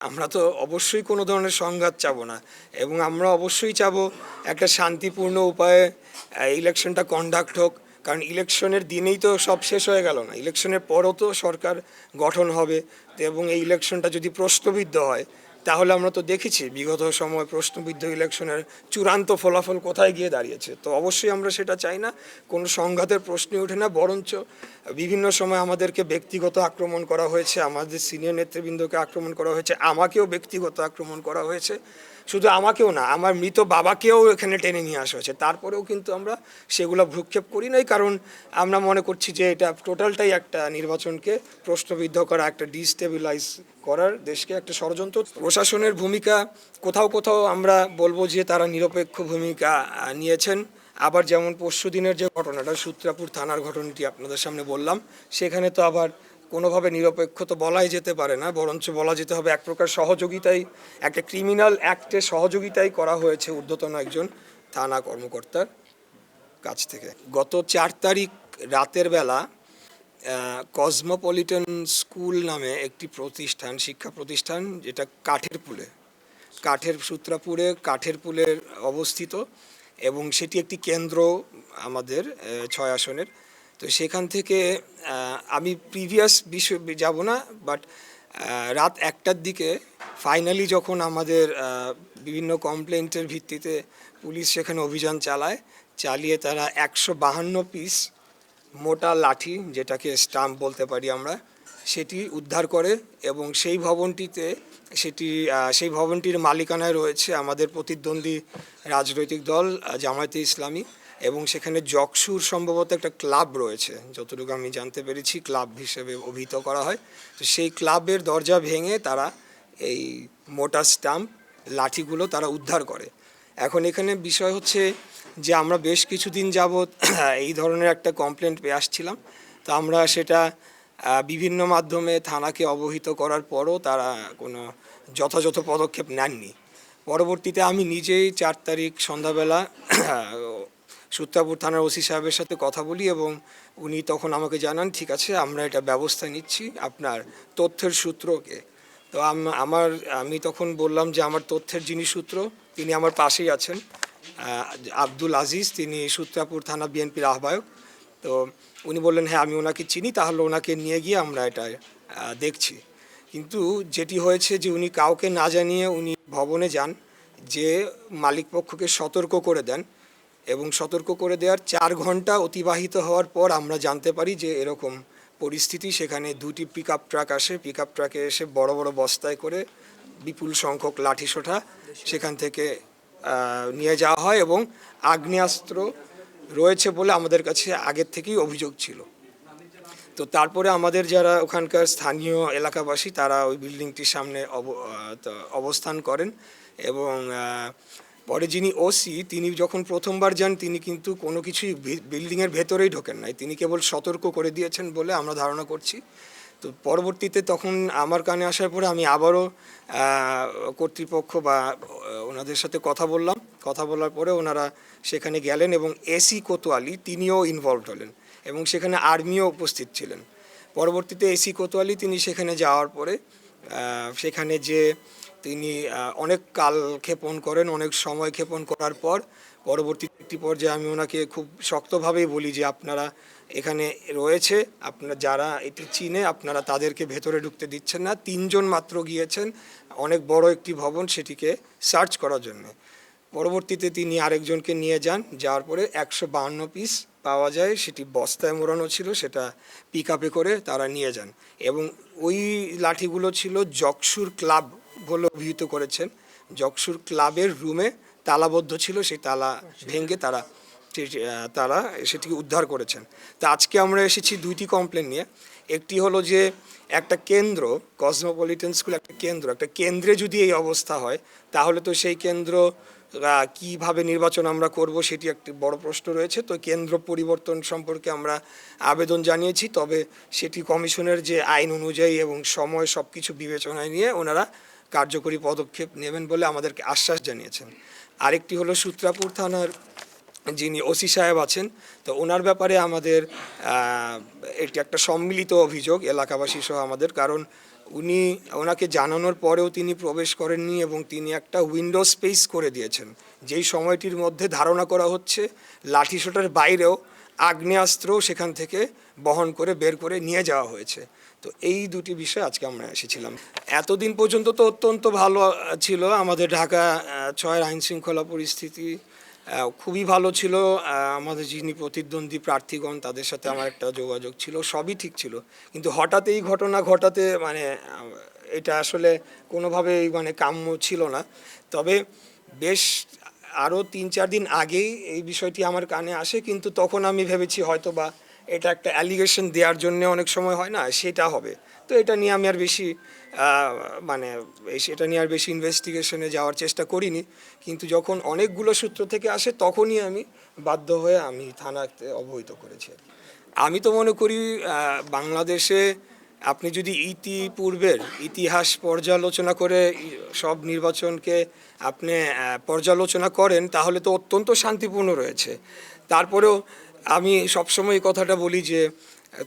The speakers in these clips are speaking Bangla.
আমরা তো অবশ্যই কোনো ধরনের সংঘাত চাব না। এবং আমরা অবশ্যই চাব একটা শান্তিপূর্ণ উপায়ে ইলেকশনটা কন্ডাক্ট হোক। কারণ ইলেকশনের দিনেই তো সব শেষ হয়ে গেল না। ইলেকশনের পরও তো সরকার গঠন হবে। এবং এই ইলেকশনটা যদি প্রশ্নবিদ্ধ হয় তাহলে আমরা তো দেখেছি বিগত সময় প্রশ্নবিদ্ধ ইলেকশনের চূড়ান্ত ফলাফল কোথায় গিয়ে দাঁড়িয়েছে। তো অবশ্যই আমরা সেটা চাই না, কোনো সংঘাতের প্রশ্নই ওঠে না, বরঞ্চ বিভিন্ন সময় আমাদেরকে ব্যক্তিগত আক্রমণ করা হয়েছে, আমাদের সিনিয়র নেতৃবৃন্দকে আক্রমণ করা হয়েছে, আমাকেও ব্যক্তিগত আক্রমণ করা হয়েছে। শুধু আমাকেও না, আমার মৃত বাবাকেও এখানে টেনে নিয়ে আসা হয়েছে। তারপরেও কিন্তু আমরা সেগুলো ভ্রুক্ষেপ করি নাই, কারণ আমরা মনে করছি যে এটা টোটালটাই একটা নির্বাচনকে প্রশ্নবিদ্ধ করা, একটা ডিস্টেবিলাইজ করার দেশকে একটা ষড়যন্ত্র। প্রশাসনের ভূমিকা, কোথাও কোথাও আমরা বলব যে তারা নিরপেক্ষ ভূমিকা নিয়েছেন। আবার যেমন পরশু দিনের যে ঘটনাটা, সূত্রাপুর থানার ঘটনাটি আপনাদের সামনে বললাম, সেখানে তো আবার কোনোভাবে নিরপেক্ষ তো বলাই যেতে পারে না, বরঞ্চ বলা যেতে হবে এক প্রকার সহযোগিতাই, একটা ক্রিমিনাল অ্যাক্টে সহযোগিতাই করা হয়েছে ঊর্ধ্বতন একজন থানা কর্মকর্তার কাছ থেকে। গত চার তারিখ রাতের বেলা কসমোপলিটন স্কুল নামে একটি প্রতিষ্ঠান, শিক্ষা প্রতিষ্ঠান, যেটা কাঠের পুলে কাঠের সূত্রাপুরে কাঠের পুলের অবস্থিত এবং সেটি একটি কেন্দ্র আমাদের ছয় আসনের। তো সেখান থেকে আমি প্রিভিয়াস বিষয় যাব না বাট রাত একটার দিকে ফাইনালি যখন আমাদের বিভিন্ন কমপ্লেন্টের ভিত্তিতে পুলিশ সেখানে অভিযান চালায়, চালিয়ে তারা একশো বাহান্ন পিস মোটা লাঠি, যেটাকে স্টাম্প বলতে পারি আমরা সেটি উদ্ধার করে এবং সেই ভবনটিতে সেটি সেই ভবনটির মালিকানায় রয়েছে আমাদের প্রতিদ্বন্দ্বী রাজনৈতিক দল জামায়াতে ইসলামী এবং সেখানে জকসুর সম্ভবত একটা ক্লাব রয়েছে। যতটুকু আমি জানতে পেরেছি, ক্লাব হিসেবে অভিহিত করা হয়। তো সেই ক্লাবের দরজা ভেঙে তারা এই মোটা স্টাম্প, লাঠিগুলো তারা উদ্ধার করে। এখন এখানে বিষয় হচ্ছে যে আমরা বেশ কিছুদিন যাবৎ এই ধরনের একটা কমপ্লেন্ট পেয়ে আসছিলাম। তো আমরা সেটা বিভিন্ন মাধ্যমে থানাকে অবহিত করার পরও তারা কোনো যথাযথ পদক্ষেপ নেননি। পরবর্তীতে আমি নিজেই চার তারিখ সন্ধ্যাবেলা সূত্রাপুর থানার ওসি সাহেবের সাথে কথা বলি এবং উনি তখন আমাকে জানান, ঠিক আছে, আমরা এটা ব্যবস্থা নিচ্ছি আপনার তথ্যের সূত্রকে। তো আমার, আমি তখন বললাম যে আমার তথ্যের যিনি সূত্র, তিনি আমার পাশেই আছেন। আব্দুল আজিজ, তিনি সূত্রাপুর থানা বিএনপির আহ্বায়ক। তো উনি বললেন হ্যাঁ আমি ওনাকে চিনি, তাহলে ওনাকে নিয়ে গিয়ে আমরা এটা দেখছি। কিন্তু যেটি হয়েছে যে উনি কাউকে না জানিয়ে উনি ভবনে যান, যে মালিকপক্ষকে সতর্ক করে দেন এবং সতর্ক করে দেওয়ার চার ঘণ্টা অতিবাহিত হওয়ার পর আমরা জানতে পারি যে এরকম পরিস্থিতি, সেখানে দুটি পিক আপ ট্রাক আসে। পিক আপ ট্রাকে এসে বড় বড় বস্তায় করে বিপুল সংখ্যক লাঠিসোঁটা সেখান থেকে নিয়ে যাওয়া হয় এবং আগ্নেয়াস্ত্র রয়েছে বলে আমাদের কাছে আগের থেকেই অভিযোগ ছিল। তো তারপরে আমাদের যারা ওখানকার স্থানীয় এলাকাবাসী, তারা ওই বিল্ডিংটির সামনে অব- অবস্থান করেন এবং পরে যিনি ওসি, তিনি যখন প্রথমবার যান, তিনি কিন্তু কোনো কিছুই বিল্ডিংয়ের ভেতরেই ঢোকেন নাই। তিনি কেবল সতর্ক করে দিয়েছেন বলে আমরা ধারণা করছি। তো পরবর্তীতে তখন আমার কানে আসার পরে আমি আবারও কর্তৃপক্ষ বা ওনাদের সাথে কথা বললাম। কথা বলার পরে ওনারা সেখানে গেলেন এবং এসি কোতোয়ালি তিনিও ইনভলভ হলেন এবং সেখানে আর্মিও উপস্থিত ছিলেন। পরবর্তীতে এসি কোতোয়ালি তিনি সেখানে যাওয়ার পরে সেখানে যে তিনি অনেক কাল ক্ষেপণ করেন, অনেক সময় ক্ষেপণ করার পর পরবর্তী একটি পর্যায়ে আমি ওনাকে খুব শক্তভাবেই বলি যে আপনারা এখানে রয়েছে, আপনারা যারা এটি চিনে আপনারা তাদেরকে ভেতরে ঢুকতে দিচ্ছেন না। তিনজন মাত্র গিয়েছেন অনেক বড় একটি ভবন সেটিকে সার্চ করার জন্য। পরবর্তীতে তিনি আরেকজনকে নিয়ে যান যাওয়ার পরে একশো বাহান্ন পিস পাওয়া যায়। সেটি বস্তায় মোড়ানো ছিল, সেটা পিক আপে করে তারা নিয়ে যান। এবং ওই লাঠিগুলো ছিল জকসুর ক্লাব বলে অভিহিত করেছেন। জকসুর ক্লাবের রুমে তালাবদ্ধ ছিল, সেই তালা ভেঙে তারা তারা সেটিকে উদ্ধার করেছেন। তা আজকে আমরা এসেছি দুইটি কমপ্লেন নিয়ে। একটি হলো যে, একটা কেন্দ্র কসমোপলিটন স্কুল একটা কেন্দ্র, একটা কেন্দ্রে যদি এই অবস্থা হয়, তাহলে তো সেই কেন্দ্র কীভাবে নির্বাচন আমরা করব সেটি একটি বড় প্রশ্ন রয়েছে। তো কেন্দ্র পরিবর্তন সম্পর্কে আমরা আবেদন জানিয়েছি, তবে সেটি কমিশনের যে আইন অনুযায়ী এবং সময় সব কিছু বিবেচনায় নিয়ে ওনারা কার্যকরী পদক্ষেপ নেবেন বলে আমাদেরকে আশ্বাস জানিয়েছেন। আরেকটি হলো সূত্রাপুর থানার যিনি ওসি সাহেব আছেন, তো ওনার ব্যাপারে আমাদের এটি একটা সম্মিলিত অভিযোগ এলাকাবাসী সহ আমাদের, কারণ উনি ওনাকে জানানোর পরেও তিনি প্রবেশ করেননি এবং তিনি একটা উইন্ডো স্পেস করে দিয়েছেন। যেই সময়টির মধ্যে ধারণা করা হচ্ছে লাঠিসোঁটার বাইরেও আগ্নেয়াস্ত্র সেখান থেকে বহন করে বের করে নিয়ে যাওয়া হয়েছে। তো এই দুটি বিষয় আজকে আমরা এসেছিলাম। এতদিন পর্যন্ত তো অত্যন্ত ভালো ছিল আমাদের ঢাকা ছয়ের আইন শৃঙ্খলা পরিস্থিতি খুবই ভালো ছিল। আমাদের যিনি প্রতিদ্বন্দ্বী প্রার্থীগণ, তাদের সাথে আমার একটা যোগাযোগ ছিল, সবই ঠিক ছিল। কিন্তু হঠাৎ এই ঘটনা ঘটাতে মানে এটা আসলে কোনোভাবেই মানে কাম্য ছিল না। তবে বেশ আরও তিন চার দিন আগেই এই বিষয়টি আমার কানে আসে, কিন্তু তখন আমি ভেবেছি হয়তো বা এটা একটা অ্যালিগেশন দেওয়ার জন্য অনেক সময় হয় না, সেটা হবে। তো এটা নিয়ে আমি আর বেশি মানে সেটা নিয়ে আর বেশি ইনভেস্টিগেশনে যাওয়ার চেষ্টা করিনি। কিন্তু যখন অনেকগুলো সূত্র থেকে আসে, তখনই আমি বাধ্য হয়ে আমি থানাতে অবহিত করেছি আমি তো মনে করি বাংলাদেশে আপনি যদি ইতিপূর্বের ইতিহাস পর্যালোচনা করে সব নির্বাচনকে আপনি পর্যালোচনা করেন, তাহলে তো অত্যন্ত শান্তিপূর্ণ রয়েছে। তারপরেও আমি সবসময় এই কথাটা বলি যে,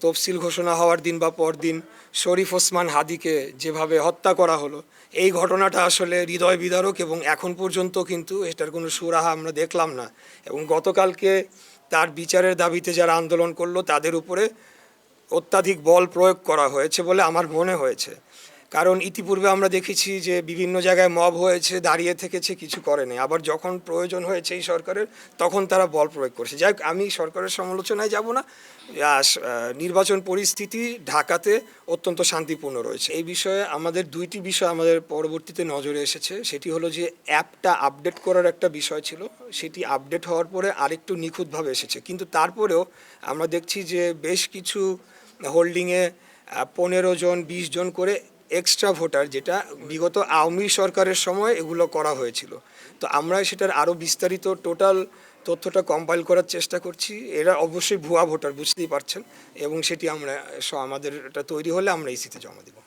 তফসিল ঘোষণা হওয়ার দিন বা পরদিন শরীফ ওসমান হাদিকে যেভাবে হত্যা করা হলো, এই ঘটনাটা আসলে হৃদয় বিদারক এবং এখন পর্যন্ত কিন্তু এটার কোনো সুরাহা আমরা দেখলাম না। এবং গতকালকে তার বিচারের দাবিতে যারা আন্দোলন করল, তাদের উপরে অত্যাধিক বল প্রয়োগ করা হয়েছে বলে আমার মনে হয়েছে। কারণ ইতিপূর্বে আমরা দেখেছি যে বিভিন্ন জায়গায় মব হয়েছে, দাঁড়িয়ে থেকেছে, কিছু করেনি। আবার যখন প্রয়োজন হয়েছে এই সরকারের, তখন তারা বল প্রয়োগ করছে। যাই আমি সরকারের সমালোচনায় যাব না। নির্বাচন পরিস্থিতি ঢাকাতে অত্যন্ত শান্তিপূর্ণ রয়েছে। এই বিষয়ে আমাদের দুইটি বিষয় আমাদের পরবর্তীতে নজরে এসেছে। সেটি হলো যে অ্যাপটা আপডেট করার একটা বিষয় ছিল। সেটি আপডেট হওয়ার পরে আরেকটু নিখুঁতভাবে এসেছে। কিন্তু তারপরেও আমরা দেখছি যে বেশ কিছু হোল্ডিংয়ে পনেরো জন, বিশ জন করে এক্সট্রা ভোটার যেটা বিগত আওয়ামী সরকারের সময় এগুলো করা হয়েছিল। তো আমরা সেটার আরও বিস্তারিত টোটাল তথ্যটা কম্পাইল করার চেষ্টা করছি। এরা অবশ্যই ভুয়া ভোটার বুঝতেই পারছেন। এবং সেটি আমরা আমাদের এটা তৈরি হলে আমরা ইসিতে জমা দিব।